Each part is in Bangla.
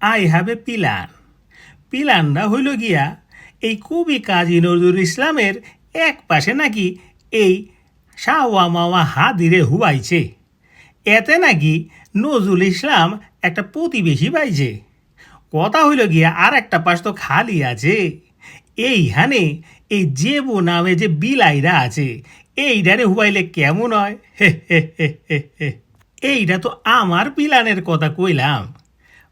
I have a পিলান। পিলানটা হইল গিয়া এই কবি কাজী নজরুল ইসলামের এক পাশে নাকি এই শাওয়া মাওয়া হাদিরে হুয়াইছে। এতে নাকি নজরুল ইসলাম একটা প্রতিবেশী পাইছে। কথা হইল গিয়া আর একটা পাশ তো খালি আছে। এইখানে এই জেবু নামে যে বিলাইরা আছে এইটারে হুবাইলে কেমন হয়। এইটা তো আমার পিলানের কথা কইলাম।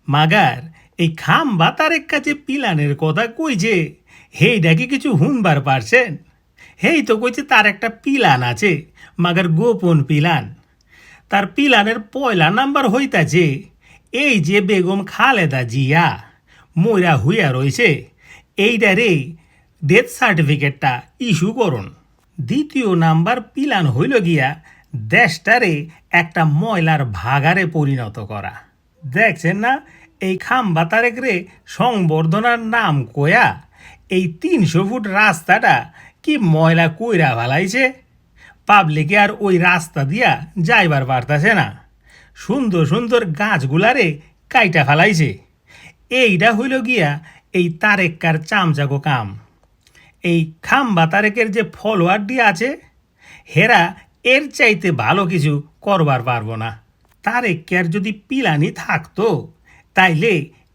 মাগার, এই খাম্বা তারেক কাছে পিলানের কথা কইছে হেইটা কি কিছু হুনবার পারছেন? হেই তো কইছে তার একটা পিলান আছে, মাগার গোপন পিলান। তার পিলানের পয়লা নাম্বার হইতাছে, এই যে বেগম খালেদা জিয়া, মইরা হইয়া রইছে এইটারে ডেথ সার্টিফিকেটটা ইস্যু করুন। দ্বিতীয় নাম্বার পিলান হইল গিয়া দেশটারে একটা ময়লার ভাগারে পরিণত করা। দেখছেন না? এই খাম্বা তারেক রে সংবর্ধনার নাম কয়া? এই তিনশো ফুট রাস্তাটা কি ময়লা কইরা ফেলাইছে? পাবলিকে আর ওই রাস্তা দিয়া যাইবার পারতাছে না। সুন্দর সুন্দর গাছগুলারে কাইটা ফেলাইছে। এইটা হইল গিয়া এই তারেককার চামচাকো কাম। এই খাম্বা তারেকের যে ফলোয়ারটি আছে, হেরা এর চাইতে ভালো কিছু করবার পারব না। তারেকের যদি পিলানি থাকতো, তাইলে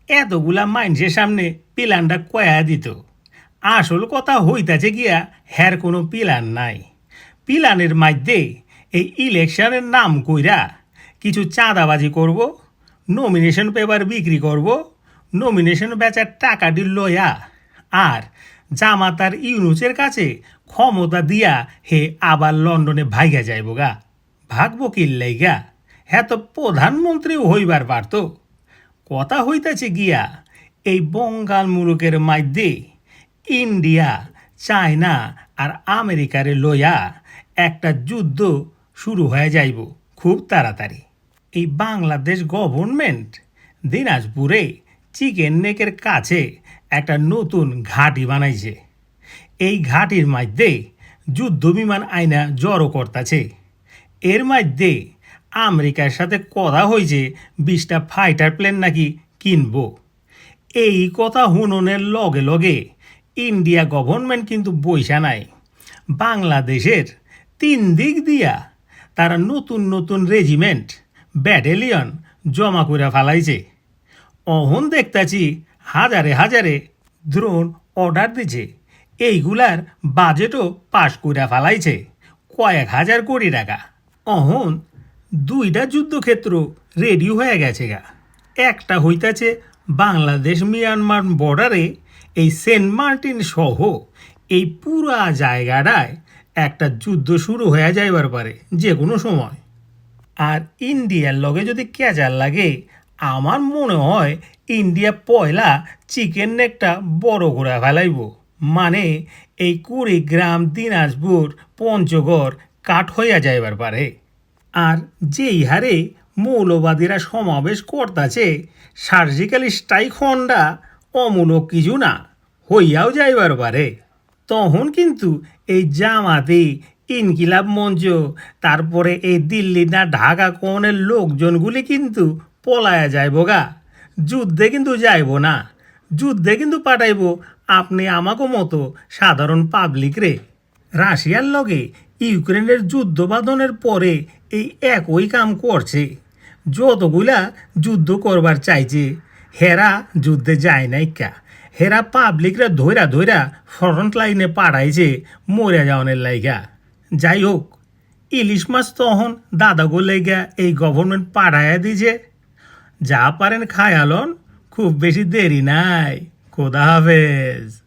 এতগুলা মানুষের সামনে পিলানটা কয়া দিত। আসল কথা হইতাছে গিয়া হ্যার কোনো পিলান নাই। পিলানের মধ্যে এই ইলেকশনের নাম কইরা কিছু চাঁদাবাজি করব নমিনেশন পেপার বিক্রি করব নমিনেশন বেচার টাকাটি লয়া আর জামাতার ইউনুসের কাছে ক্ষমতা দিয়া হে আবার লন্ডনে ভাইগা যাইব গা ভাগবো কিল্লাই গা হ্যাঁ তো প্রধানমন্ত্রীও হইবার পারতো কথা হইতাছে গিয়া, এই বঙ্গাল মুলুকের মধ্যে ইন্ডিয়া, চায়না আর আমেরিকারে লইয়া একটা যুদ্ধ শুরু হয়ে যাইব খুব তাড়াতাড়ি। এই বাংলাদেশ গভর্নমেন্ট দিনাজপুরে চিকেন নেকের কাছে একটা নতুন ঘাঁটি বানাইছে। এই ঘাঁটির মধ্যে যুদ্ধ বিমান আইনা জড়ো করতাছে। এর মধ্যে আমেরিকার সাথে কথা হয়েছে বিশটা ফাইটার প্লেন নাকি কিনবো। এই কথা হুননের লগে লগে ইন্ডিয়া গভর্নমেন্ট কিন্তু বৈশা নাই। বাংলাদেশের তিন দিক দিয়া তারা নতুন নতুন রেজিমেন্ট ব্যাটেলিয়ন জমা করে ফেলাইছে। অহন দেখতাছি হাজারে হাজারে দ্রোণ অর্ডার দিছে। এইগুলার বাজেটও পাশ করে ফেলাইছে। কয়েক হাজার কোটি টাকা। অহন দুইটা যুদ্ধক্ষেত্র রেডি হয়ে গেছে গা। একটা হইতাছে বাংলাদেশ মিয়ানমার বর্ডারে এই সেন্ট মার্টিন সহ এই পুরা জায়গাটায় একটা যুদ্ধ শুরু হয়ে যাইবার পারে, যে কোনো সময়। আর ইন্ডিয়ার লগে যদি ক্যাচার লাগে, আমার মনে হয় ইন্ডিয়া পয়লা চিকেন নেকটা বড় করে ফেলাইব। মানে এই কুড়িগ্রাম, দিনাজপুর, পঞ্চগড় কাঠ হইয়া যাইবার পারে। আর যেই হারে মৌলবাদীরা সমাবেশ করতাছে, সার্জিক্যাল স্ট্রাইক হন্ডা অমূলক কিছু না, হইয়াও যাইবার পারে। তখন কিন্তু এই জামাতে ইনকিলাব মঞ্চ, তারপরে এই দিল্লি না ঢাকা কোনের লোকজনগুলি কিন্তু পলায়া যাইব গা। যুদ্ধে কিন্তু যাইব না, যুদ্ধে কিন্তু পাঠাইব, আপনি আমাকে মতো সাধারণ পাবলিক রে। রাশিয়ার লগে ইউক্রেনের যুদ্ধ বাঁধনের পরে এই একই কাম করছে। যতগুলা যুদ্ধ করবার চাইছে, হেরা যুদ্ধে যায় নাই কা। হেরা পাবলিকরা ধৈরা ধৈরা ফ্রন্ট লাইনে পাঠাইছে মরে যাওয়ানের লাইগা। যাই হোক, ইলিশ মাছ তখন দাদাগো লেগা এই গভর্নমেন্ট পাঠাইয়া দিছে যা পারেন খায়ালন, খুব বেশি দেরি নাই। খোদা হাফেজ।